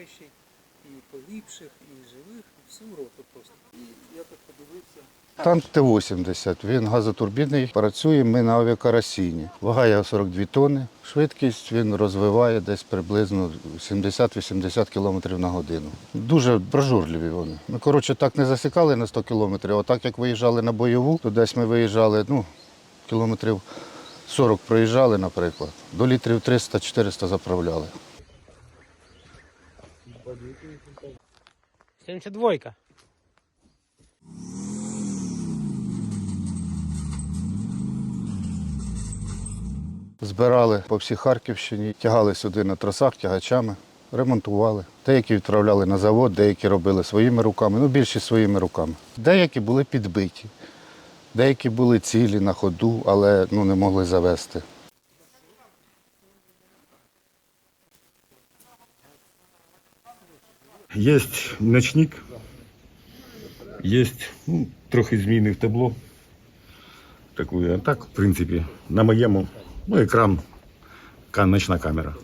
товаришів, і поліпших, і живих, і всю роту просто. І я так подивився. Танк Т-80, він газотурбінний, працює ми на авіакарасіні. Вага його 42 тонни. Швидкість він розвиває десь приблизно 70-80 км на годину. Дуже прожурливі вони. Ми, коротше, так не засікали на 100 км, а так як виїжджали на бойову, то десь ми виїжджали, ну, кілометрів 40 проїжджали, наприклад. До літрів 300-400 заправляли. 72. Збирали по всій Харківщині, тягали сюди на тросах тягачами, ремонтували. Деякі відправляли на завод, деякі робили своїми руками, ну більшість своїми руками. Деякі були підбиті, деякі були цілі на ходу, але ну, не могли завести. Есть ночник, есть ну, трохи змінив табло. Таку, а так, в принципі, на моєму, ну, екран, ночна камера.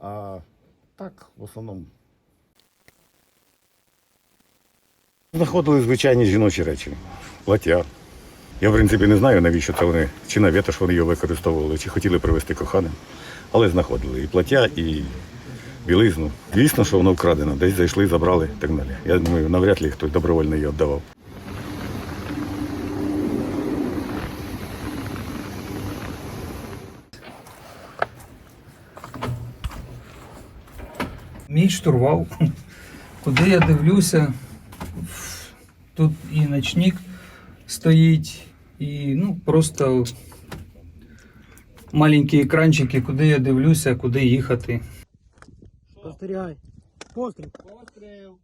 А так, в основному. Знаходили звичайні жіночі речі. Плаття. Я, в принципі, не знаю, навіщо це вони, чи на ветошь вони його використовували, чи хотіли привезти коханим. Але знаходили і плаття, і білизну. Звісно, що воно вкрадено, десь зайшли, забрали і так далі. Я думаю, навряд ли хтось добровольно її віддавав. Мій штурвал, куди я дивлюся, тут і ночник стоїть, і ну, просто маленькі екранчики, куди я дивлюся, куди їхати. Спостерігай. Постріл. Постріл.